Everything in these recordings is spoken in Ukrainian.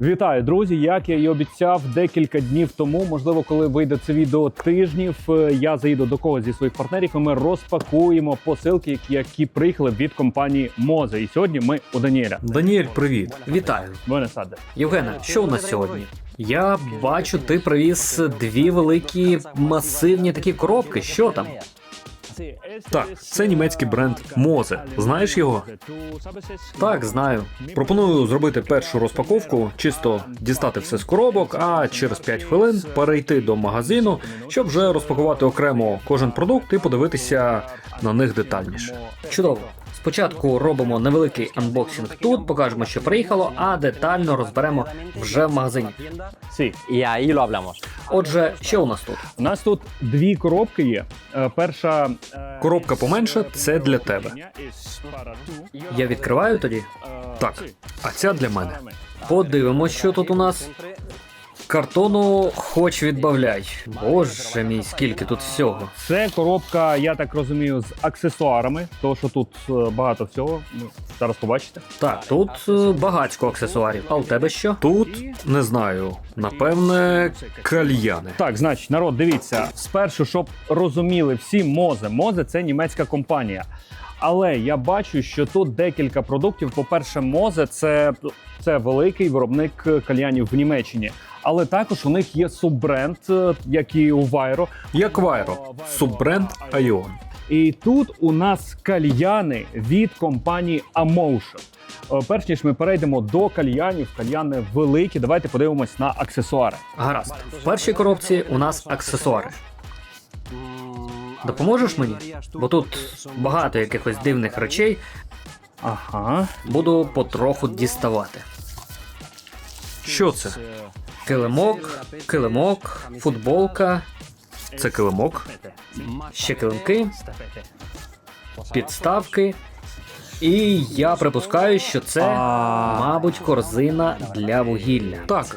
Вітаю, друзі! Як я і обіцяв декілька днів тому, можливо, коли вийде це відео тижнів, е, я заїду до когось зі своїх партнерів, і ми розпакуємо посилки, які- приїхали від компанії Мозе. І сьогодні ми у Даніеля. Даніель, привіт. Вітаю. Мене саде. Євгене, що у нас сьогодні? Я бачу, ти привіз дві великі масивні такі коробки. Що там? Так, це німецький бренд Мозе. Знаєш його? Так, знаю. Пропоную зробити першу розпаковку, чисто дістати все з коробок, а через 5 хвилин перейти до магазину, щоб вже розпакувати окремо кожен продукт і подивитися на них детальніше. Чудово. Спочатку робимо невеликий анбоксинг тут, покажемо, що приїхало, а детально розберемо вже в магазині. Сі. ahí lo. Отже, що у нас тут? У нас тут дві коробки є. Е, Перша е, Коробка поменше це для тебе. Я відкриваю тоді. Так, а ця для мене. Подивимось, що тут у нас. Картону хоч відбавляй. Боже мій, скільки тут всього. Це коробка, я так розумію, з аксесуарами, тому що тут е, багато всього. Ну, зараз побачите. Так, тут е, багатько аксесуарів. А у тебе що? Тут не знаю, напевне, кальяни. Так, значить, народ, дивіться, спершу, щоб розуміли всі Мозе. Мозе це німецька компанія. Але я бачу, що тут декілька продуктів. По-перше, Мозе це, це великий виробник кальянів в Німеччині. Але також у них є суббренд, е, як і у Вайро. Як Вайро, суббренд Айон. І тут у нас кальяни від компанії Amotion. Е, Перш ніж ми перейдемо до кальянів, кальяни великі. Давайте подивимось на аксесуари. Гаразд. В першій коробці у нас аксесуари. Допоможеш мені? Бо тут багато якихось дивних речей. Ага. Буду потроху діставати. Що це? Килимок, килимок, футболка, Це килимок? ще килимки, підставки. І я припускаю, що це, мабуть, корзина для вугілля. Так,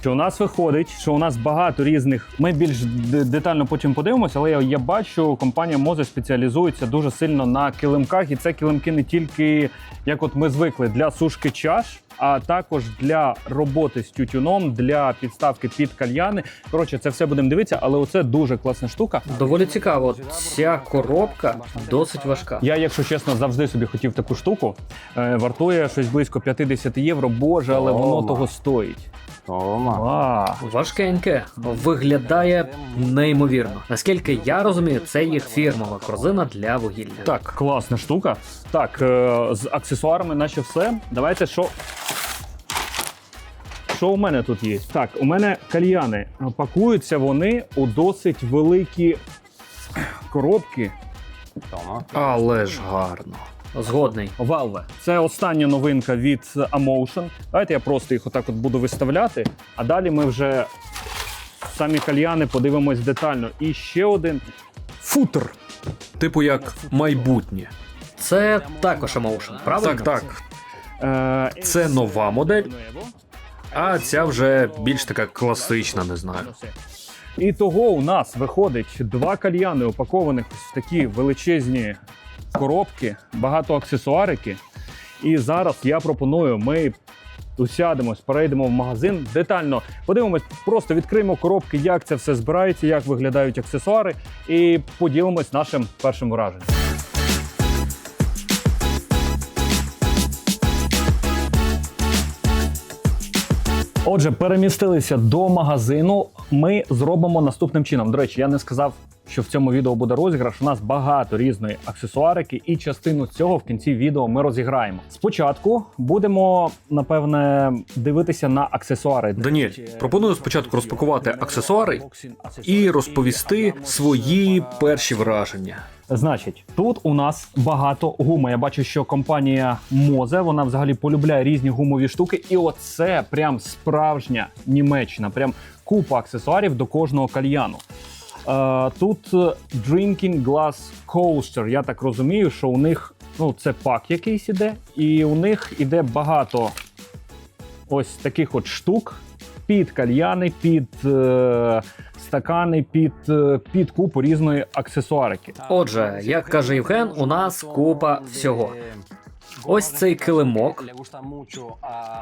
Що у нас виходить, що у нас багато різних. Ми більш детально потім подивимося, але я, я бачу, компанія Мозе спеціалізується дуже сильно на килимках, і це килимки не тільки як от ми звикли для сушки чаш. А також для роботи з тютюном, для підставки під кальяни. Коротше, це все будемо дивитися, але оце дуже класна штука. Доволі цікаво, ця коробка досить важка. Я, якщо чесно, завжди собі хотів таку штуку. Е, вартує щось близько 50 євро. Боже, але воно того стоїть. Toma. А, Важкеньке, виглядає неймовірно. Наскільки я розумію, це їх фірмова корзина для вугілля. Так, класна штука. Так, е, з аксесуарами наче все. Давайте що. Що у мене тут є? Так, у мене кальяни. Пакуються вони у досить великі коробки. Але ж гарно. Згодний. Valve. Це остання новинка від Amotion. Давайте я просто їх отак от буду виставляти, а далі ми вже самі кальяни подивимось детально. І ще один футер. Типу як майбутнє. Це також Emotion, правильно? Так, так. Е, Це нова модель, а ця вже більш така класична, не знаю. І того у нас виходить два кальяни, упакованих в такі величезні коробки, багато аксесуарики. І зараз я пропоную, ми усядемось, перейдемо в магазин детально. Подивимось, просто відкриємо коробки, як це все збирається, як виглядають аксесуари, і поділимось нашим першим враженням. Отже, перемістилися до магазину. Ми зробимо наступним чином. До речі, я не сказав, що в цьому відео буде розіграш. У нас багато різної аксесуарики, і частину цього в кінці відео ми розіграємо. Спочатку будемо напевне дивитися на аксесуари. Даніель, пропоную спочатку розпакувати аксесуари і розповісти свої перші враження. Значить, тут у нас багато гуми. Я бачу, що компанія Мозе вона взагалі полюбляє різні гумові штуки. І оце прям справжня Німеччина. Прям купа аксесуарів до кожного кальяну. Е, тут е, Drinking Glass Coaster. Я так розумію, що у них ну, це пак якийсь іде, і у них іде багато ось таких от штук під кальяни, під е, стакани, під, е, під купу різної аксесуарики. Отже, як каже Євген, у нас купа всього. Ось цей килимок,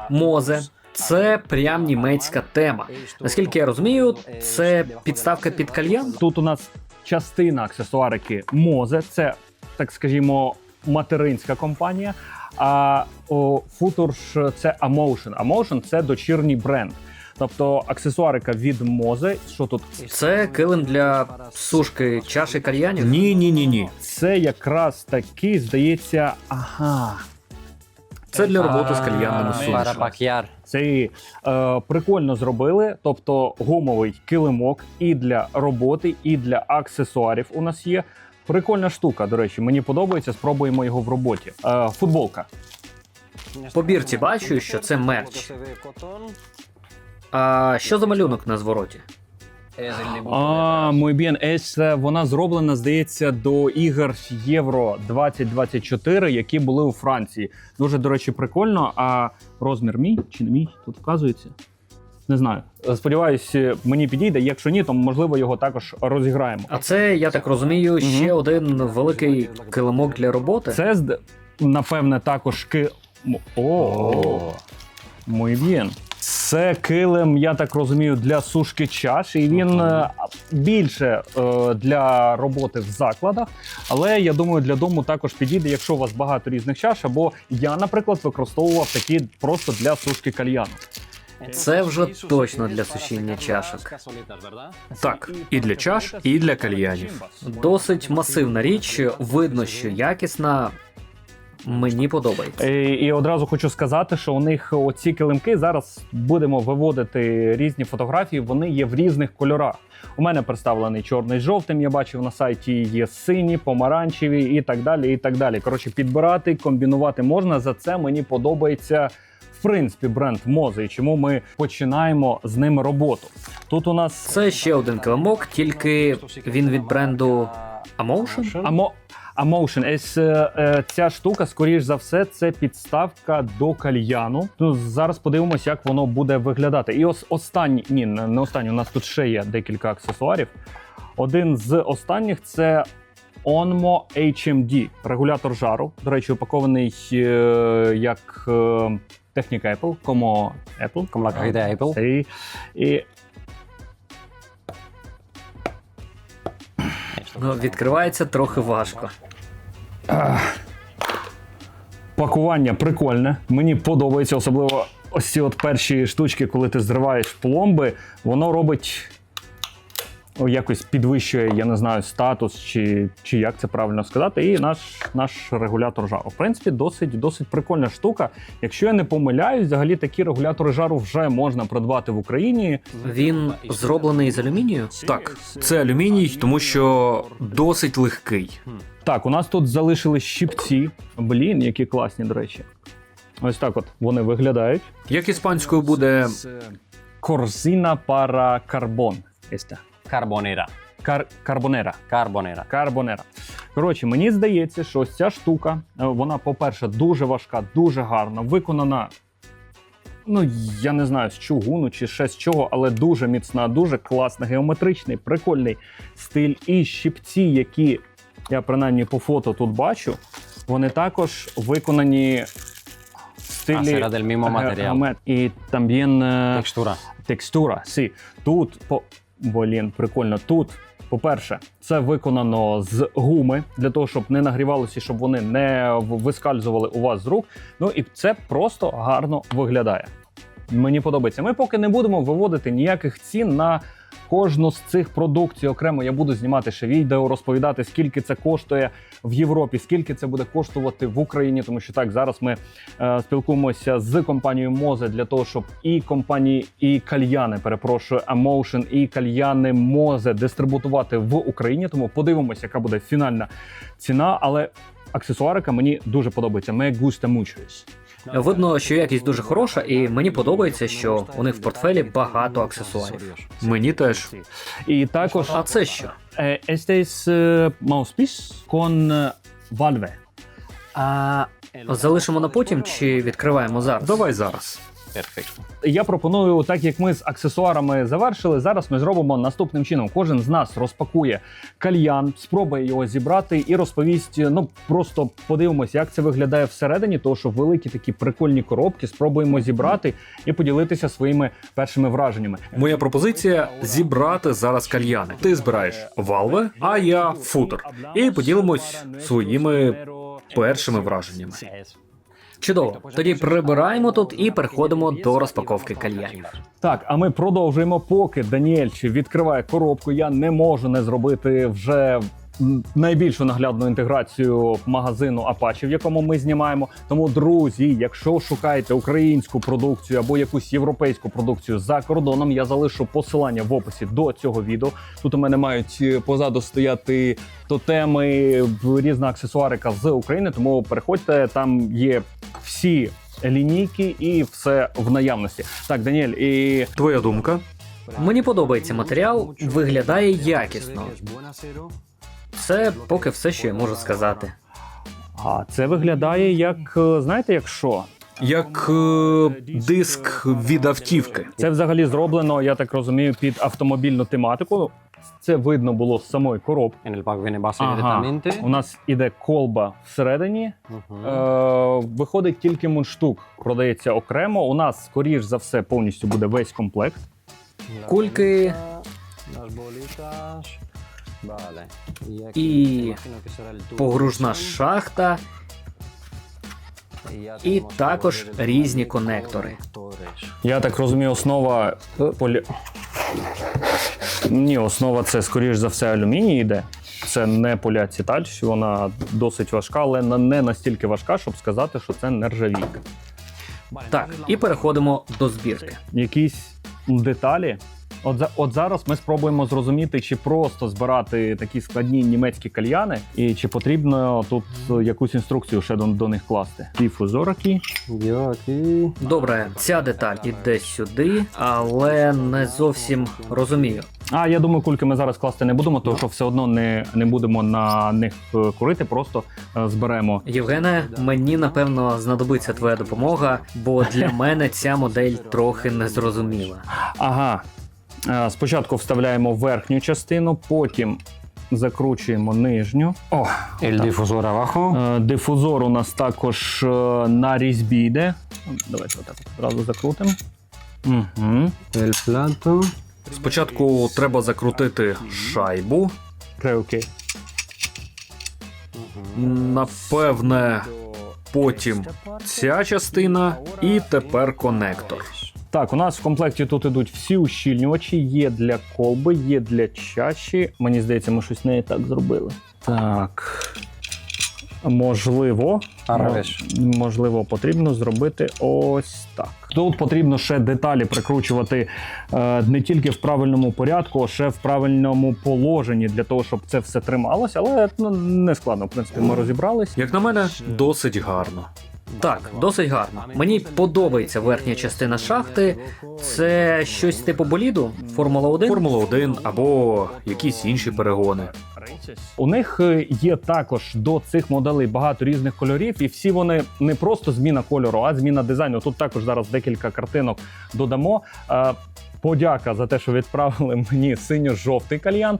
мозе, Це прям німецька тема. Наскільки я розумію, це підставка під кальян. Тут у нас частина аксесуарики Мозе, це, так скажімо, материнська компанія. А Futursh – це Amotion. Amotion – це дочірній бренд. Тобто аксесуарика від Мозе, що тут Це килим для сушки чаші кальянів. Ні, ні, ні, ні. це якраз таки здається, ага, Це для роботи з кальянними А, сумішами. Це е, прикольно зробили. Тобто гумовий килимок і для роботи, і для аксесуарів у нас є. Прикольна штука, до речі, мені подобається. Спробуємо його в роботі. Е, футболка. По бірці бачу, що це мерч. А що за малюнок на звороті? А, мой bien, Ес, вона зроблена, здається, до ігор Євро 2024, які були у Франції. Дуже, до речі, прикольно. А розмір мій чи не мій тут вказується? Не знаю. Сподіваюсь, мені підійде. Якщо ні, то можливо його також розіграємо. А це, я так розумію, ще один великий килимок для роботи. Це напевне також ки. О, мой bien. Це килим, я так розумію, для сушки чаш, і він е, більше е, для роботи в закладах. Але я думаю, для дому також підійде, якщо у вас багато різних чаш. Або я, наприклад, використовував такі просто для сушки кальяну. Це вже точно для сушіння чашок. Так, і для чаш, і для кальянів. Досить масивна річ, видно, що якісна. Мені подобається. І, і одразу хочу сказати, що у них оці килимки зараз будемо виводити різні фотографії. Вони є в різних кольорах. У мене представлений чорний з жовтим. Я бачив на сайті є сині, помаранчеві і так далі. І так далі. Коротше, підбирати, комбінувати можна. За це мені подобається. В принципі, бренд Мози, і чому ми починаємо з ними роботу. Тут у нас Це ще один килимок, тільки він від бренду Amotion? Амо... Amotion. Ес, е, е, ця штука, скоріш за все, це підставка до кальяну. Ну, зараз подивимося, як воно буде виглядати. І ос останній, ні, не останній, у нас тут ще є декілька аксесуарів. Один з останніх це Onmo HMD, регулятор жару. До речі, упакований е, як е, техніка Apple, como Apple. Como la de Apple. І, і Ну, відкривається трохи важко. Пакування прикольне. Мені подобається, особливо ось ці от перші штучки, коли ти зриваєш пломби, воно робить. Якось підвищує, я не знаю, статус чи, чи як це правильно сказати, і наш, наш регулятор жару. В принципі, досить, досить прикольна штука. Якщо я не помиляюсь, взагалі такі регулятори жару вже можна придбати в Україні. Він зроблений з алюмінію? Так, це алюміній, тому що досить легкий. Так, у нас тут залишились щипці. Блін, які класні, до речі. Ось так от вони виглядають. Як іспанською буде Корзина пара карбон. Carbonera. Кар карбонера. Carbonera. Карбонера. Коротше, мені здається, що ось ця штука, е, вона, по-перше, дуже важка, дуже гарна, виконана. Ну, я не знаю, з чугуну чи ще з чого, але дуже міцна, дуже класна, геометричний, прикольний стиль. І щипці, які я принаймні по фото тут бачу, вони також виконані в стилі del mismo material. геомет- І también е, Textura. текстура. Сі. Тут по Блін, прикольно. Тут, по-перше, це виконано з гуми для того, щоб не нагрівалося, щоб вони не вискальзували у вас з рук. Ну і це просто гарно виглядає. Мені подобається. Ми поки не будемо виводити ніяких цін на кожну з цих продукцій. Окремо я буду знімати ще відео, розповідати, скільки це коштує в Європі, скільки це буде коштувати в Україні. Тому що так зараз ми е, спілкуємося з компанією Мозе для того, щоб і компанії, і кальяни, перепрошую, Emotion, і кальяни Мозе дистрибутувати в Україні. Тому подивимося, яка буде фінальна ціна. Але аксесуарика мені дуже подобається. Me gusta mucho. Видно, що якість дуже хороша, і мені подобається, що у них в портфелі багато аксесуарів. мені теж. І також А це що? Eh, con eh, valve. А залишимо на потім чи відкриваємо зараз? Давай зараз. Perfetto. Я пропоную, так як ми з аксесуарами завершили, зараз ми зробимо наступним чином. Кожен з нас розпакує кальян, спробує його зібрати і розповість. Ну просто подивимося, як це виглядає всередині, того що великі такі прикольні коробки. Спробуємо зібрати і поділитися своїми першими враженнями. Моя пропозиція зібрати зараз кальяни. Ти збираєш валве, а я футер. І поділимось своїми першими враженнями. Чудово. Тоді прибираємо тут і переходимо до розпаковки кальянів. Так, а ми продовжуємо. Поки Даніельчі відкриває коробку, я не можу не зробити вже. Найбільшу наглядну інтеграцію магазину Apache, в якому ми знімаємо. Тому, друзі, якщо шукаєте українську продукцію або якусь європейську продукцію за кордоном, я залишу посилання в описі до цього відео. Тут у мене мають е, позаду стояти тотеми, різна аксесуарика з України. Тому переходьте, там є всі лінійки і все в наявності. Так, Даніель, і Твоя думка? Мені подобається матеріал, виглядає якісно. Це поки все, що я можу сказати. а це виглядає як е, знаєте, як що? Як е, диск від автівки. Це взагалі зроблено, я так розумію, під автомобільну тематику. Це видно було з самої коробки. Ага. У нас іде колба всередині. Е, виходить тільки мундштук, продається окремо. У нас, скоріш за все, повністю буде весь комплект. Кульки І imagino que será el погружна шахта. І також різні конектори. Е. Я так розумію, основа полі... Ні, основа це, скоріш за все, алюміній йде. Це не поляціталь, що вона досить важка, але не настільки важка, щоб сказати, що це нержавійка. Так, і переходимо до збірки. Якісь деталі. От, за, от зараз ми спробуємо зрозуміти, чи просто збирати такі складні німецькі кальяни, і чи потрібно тут е, якусь інструкцію ще до, до них класти. Yo aquí. Добре, ця деталь іде сюди, але не зовсім розумію. А я думаю, кульки ми зараз класти не будемо, тому що все одно не, не будемо на них е, курити, просто е, зберемо. Євгене, мені напевно знадобиться твоя допомога, бо для мене ця модель трохи незрозуміла. Ага. Е, Спочатку вставляємо верхню частину, потім закручуємо нижню. О, El difusor abajo. е, дифузор у нас також е, на різьбі йде. Давайте отак одразу закрутимо. Угу. El plato. Спочатку треба закрутити шайбу. Окей. Напевне, потім ця частина, і тепер конектор. Так, у нас в комплекті тут ідуть всі ущільнювачі, є для колби, є для чаші. Мені здається, ми щось не так зробили. Так. Можливо, можливо, потрібно зробити ось так. Тут потрібно ще деталі прикручувати е, не тільки в правильному порядку, а ще в правильному положенні для того, щоб це все трималося, але ну, не складно. В принципі, ми розібрались. Як на мене, досить гарно. Так, досить гарно. Мені подобається верхня частина шахти. Це щось типу боліду? Формула 1? Формула 1 або якісь інші перегони. У них е, є також до цих моделей багато різних кольорів, і всі вони не просто зміна кольору, а зміна дизайну. Тут також зараз декілька картинок додамо. Подяка за те, що відправили мені синьо-жовтий кальян.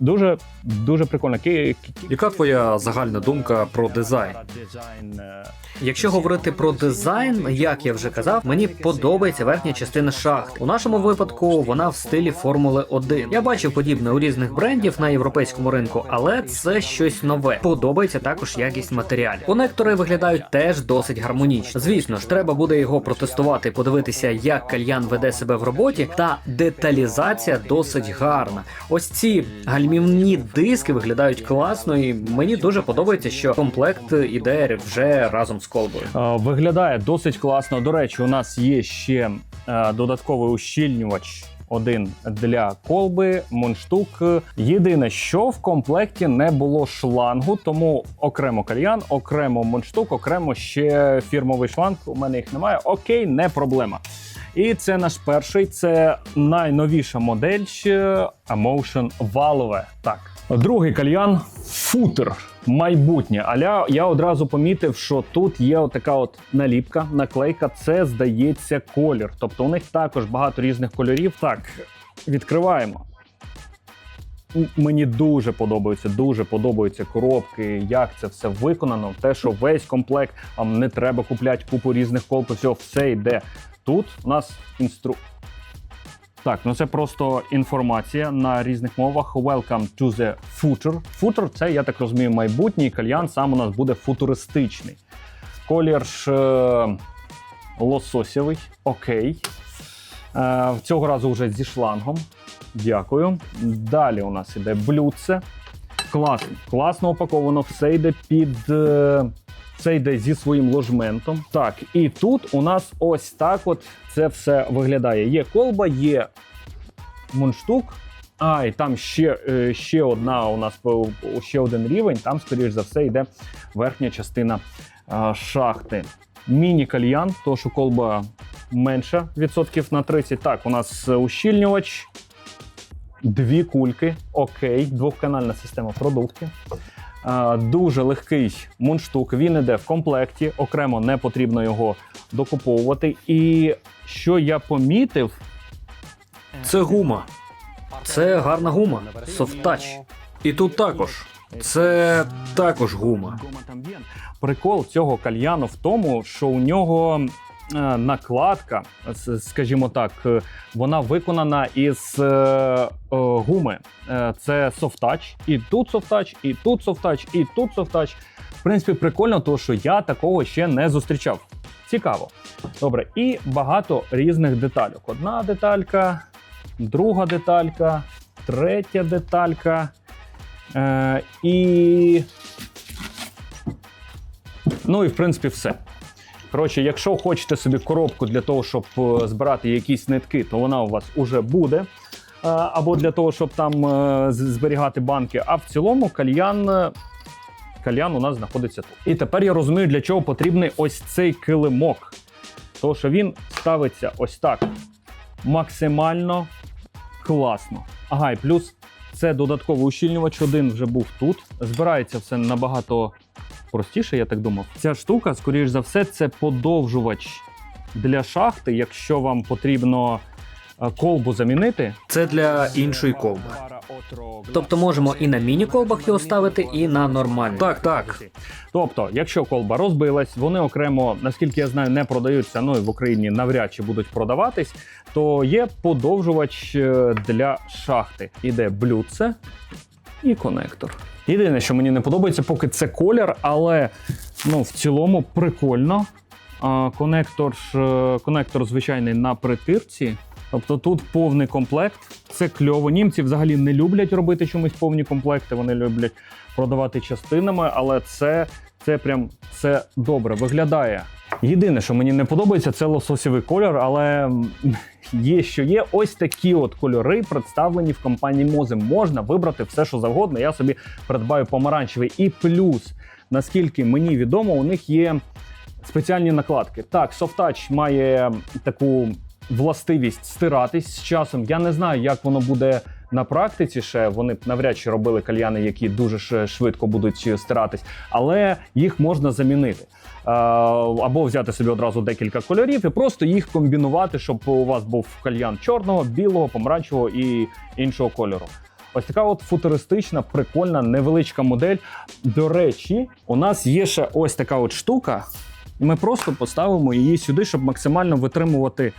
Дуже дуже прикольно. Яка твоя загальна думка про дизайн? Дизайн, Якщо говорити про дизайн, як я вже казав, мені подобається верхня частина шахти. У нашому випадку вона в стилі Формули 1. Я бачив подібне у різних брендів на європейському ринку, але це щось нове. Подобається також якість матеріалів. Конектори виглядають теж досить гармонічно. Звісно ж, треба буде його протестувати, подивитися, як кальян веде себе в роботі. Та деталізація досить гарна. Ось ці гальмівні диски виглядають класно, і мені дуже подобається, що комплект іде вже разом з колбою. Е, Виглядає досить класно. До речі, у нас є ще е, додатковий ущільнювач. Один для колби, мундштук. Єдине, що в комплекті не було шлангу, тому окремо кальян, окремо мундштук, окремо ще фірмовий шланг. У мене їх немає. Окей, не проблема. І це наш перший, це найновіша модель Emotion Valve. Так, Другий кальян футер. Майбутнє. Але я одразу помітив, що тут є отака от наліпка, наклейка. Це здається колір. Тобто у них також багато різних кольорів. Так, відкриваємо. Мені дуже подобаються, дуже подобаються коробки, як це все виконано. Те, що весь комплект, вам не треба купляти купу різних колб, все йде. Тут у нас інстру. Так, ну це просто інформація на різних мовах. Welcome to the future. Future – це, я так розумію, майбутній кальян сам у нас буде футуристичний. Колір ж е, лососєвий, окей. Е, цього разу вже зі шлангом. Дякую. Далі у нас іде блюдце. Класно, класно упаковано, все йде під. е, Це йде зі своїм ложментом. Так, і тут у нас ось так от це все виглядає. Є колба, є мундштук. А, і там ще, е, ще одна у нас ще один рівень. Там, скоріш за все, йде верхня частина е, шахти. Міні-кальян, то що колба менша відсотків на 30. Так, у нас е, ущільнювач, дві кульки, окей, двохканальна система продуктів. Е, Дуже легкий мундштук. Він іде в комплекті, окремо не потрібно його докуповувати. І що я помітив, Це гума. Це гарна гума. Софтач. І тут також. Це також гума. Прикол цього кальяну в тому, що у нього накладка, скажімо так, е, вона виконана із е, е, гуми. Е, це софтач, і тут софтач, і тут софтач, і тут софтач. В принципі, прикольно, тому що я такого ще не зустрічав. Цікаво. Добре, і багато різних детальок. Одна деталька, друга деталька, третя деталька. Е, і Ну і в принципі все. Коротше, якщо хочете собі коробку для того, щоб е, збирати якісь нитки, то вона у вас уже буде. Е, Або для того, щоб там е, зберігати банки. А в цілому кальян, кальян у нас знаходиться тут. І тепер я розумію, для чого потрібний ось цей килимок. Тому що він ставиться ось так максимально класно. Ага, і плюс це додатковий ущільнювач. Один вже був тут. Збирається все набагато простіше, я так думав. Ця штука, скоріш за все, це подовжувач для шахти, якщо вам потрібно е, колбу замінити. Це для іншої колби. Тобто можемо і на міні-колбах його ставити, і на нормальні. Так, так. Тобто, якщо колба розбилась, вони окремо, наскільки я знаю, не продаються. Ну і в Україні навряд чи будуть продаватись. То є подовжувач е, для шахти. Іде блюдце і конектор. Єдине, що мені не подобається, поки це колір, але ну, в цілому прикольно. Конектор, е, конектор звичайний на притирці. Тобто тут повний комплект. Це кльово. Німці взагалі не люблять робити чомусь повні комплекти. Вони люблять продавати частинами, але це, це прям це добре виглядає. Єдине, що мені не подобається, це лососєвий кольор, але є що є. Ось такі от кольори представлені в компанії Мозе. Можна вибрати все, що завгодно. Я собі придбаю помаранчевий. І плюс, наскільки мені відомо, у них є спеціальні накладки. Так, Softouch має таку властивість стиратись з часом. Я не знаю, як воно буде на практиці. Ще вони б навряд чи робили кальяни, які дуже швидко будуть стиратись, але їх можна замінити. Е, Або взяти собі одразу декілька кольорів і просто їх комбінувати, щоб у вас був кальян чорного, білого, помаранчевого і іншого кольору. Ось така от футуристична, прикольна, невеличка модель. До речі, у нас є ще ось така от штука. Ми просто поставимо її сюди, щоб максимально витримувати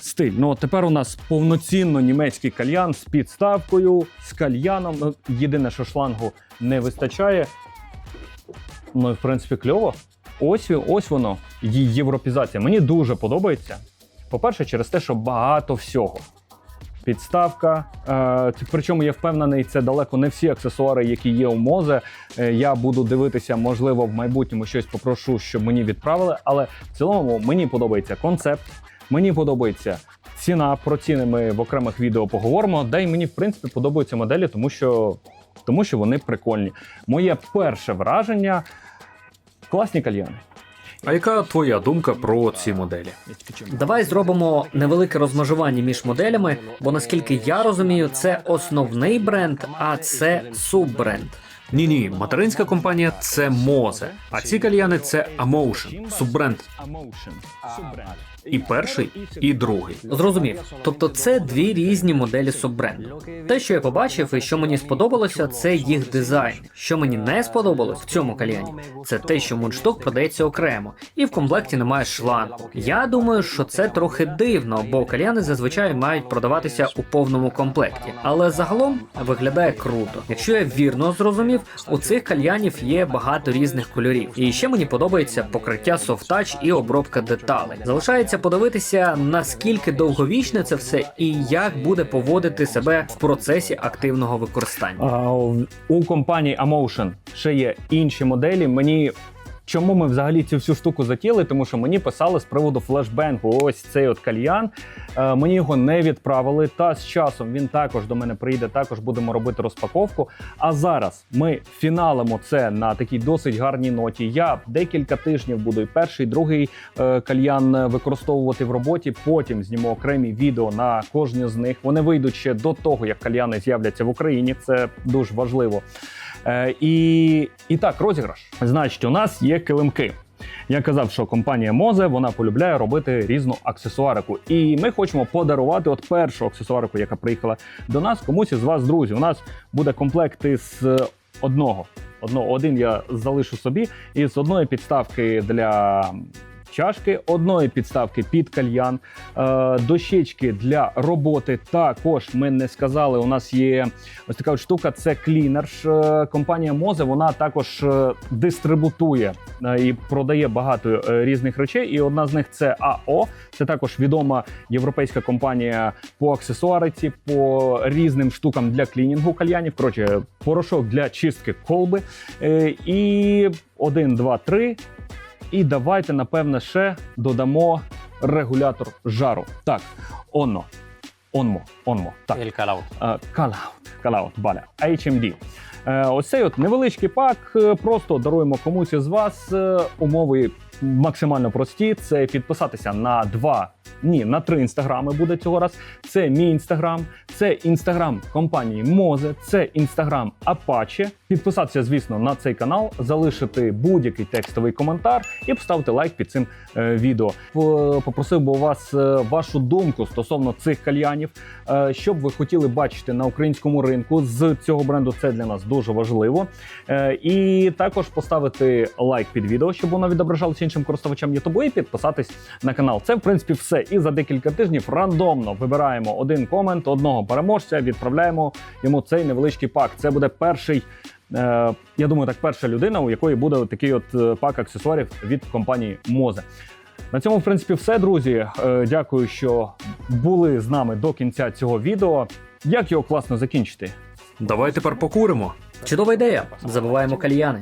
стиль. Ну, от тепер у нас повноцінно німецький кальян з підставкою, з кальяном. Ну, єдине, що шлангу не вистачає. Ну, в принципі, кльово. Ось, ось воно, її європізація. Мені дуже подобається. По-перше, через те, що багато всього. Підставка. Е, причому я впевнений, це далеко не всі аксесуари, які є у Мозе. Е, я буду дивитися, можливо, в майбутньому щось попрошу, щоб мені відправили. Але в цілому мені подобається концепт, мені подобається ціна. Про ціни ми в окремих відео поговоримо. Да й мені, в принципі, подобаються моделі, тому що, тому що вони прикольні. Моє перше враження класні кальяни. А яка твоя думка про ці моделі? Давай зробимо невелике розмежування між моделями, бо наскільки я розумію, це основний бренд, а це суббренд. Ні, ні, материнська компанія це Мозе, а ці кальяни це Emotion, суббренд. І перший, і другий. Зрозумів. Тобто це дві різні моделі суббренду. Те, що я побачив і що мені сподобалося, це їх дизайн. Що мені не сподобалось в цьому кальяні, це те, що мундштук продається окремо, і в комплекті немає шлангу. Я думаю, що це трохи дивно, бо кальяни зазвичай мають продаватися у повному комплекті. Але загалом виглядає круто. Якщо я вірно зрозумів, у цих кальянів є багато різних кольорів. І ще мені подобається покриття софтач і обробка деталей. Залишається подивитися, наскільки довговічне це все і як буде поводити себе в процесі активного використання. А, У компанії Amotion ще є інші моделі. Мені чому ми взагалі цю всю штуку затіли? Тому що мені писали з приводу флешбенку. Ось цей от кальян. Е, Мені його не відправили. Та з часом він також до мене прийде. Також будемо робити розпаковку. А зараз ми фіналимо це на такій досить гарній ноті. Я декілька тижнів буду і перший, і другий е, кальян е, використовувати в роботі. Потім зніму окремі відео на кожне з них. Вони вийдуть ще до того, як кальяни з'являться в Україні. Це дуже важливо. Е, і, і так, розіграш. Значить, у нас є килимки. Я казав, що компанія Мозе вона полюбляє робити різну аксесуарику. І ми хочемо подарувати от першу аксесуарику, яка приїхала до нас, комусь із вас, друзі. У нас буде комплект із е, одного. Одно, один я залишу собі, із одної підставки для чашки, одної підставки під кальян, е, дощечки для роботи. Також ми не сказали. У нас є ось така от штука. Це клінер. Е, Компанія Мозе вона також е, дистрибутує і продає багато різних речей. І одна з них це АО. Це також відома європейська компанія по аксесуариці, по різним штукам для клінінгу кальянів. Коротше, порошок для чистки колби. І один, два, три. І давайте, напевне, ще додамо регулятор жару. Так, онно. Онмо, онмо. Так. El. Е, Калаут, калаут, баля, HMD. Е, Ось цей от невеличкий пак. е, Просто даруємо комусь із вас. Умови максимально прості. Це підписатися на два, ні, на три інстаграми буде цього раз. Це мій інстаграм, це інстаграм компанії Мозе, це інстаграм Apache. Підписатися, звісно, на цей канал, залишити будь-який текстовий коментар і поставити лайк під цим е, відео. Попросив би у вас е, вашу думку стосовно цих кальянів, е, що б ви хотіли бачити на українському ринку з цього бренду. Це для нас дуже важливо. Е, І також поставити лайк під відео, щоб воно відображалося іншим користувачам Ютубу, і підписатись на канал. Це в принципі все. І за декілька тижнів рандомно вибираємо один комент, одного переможця, відправляємо йому цей невеличкий пак. Це буде перший. е, Я думаю, так перша людина, у якої буде такий от е, пак аксесуарів від компанії Мозе. На цьому, в принципі, все, друзі. Е, Дякую, що були з нами до кінця цього відео. Як його класно закінчити? Давай тепер покуримо. Чудова ідея. Забуваємо кальяни.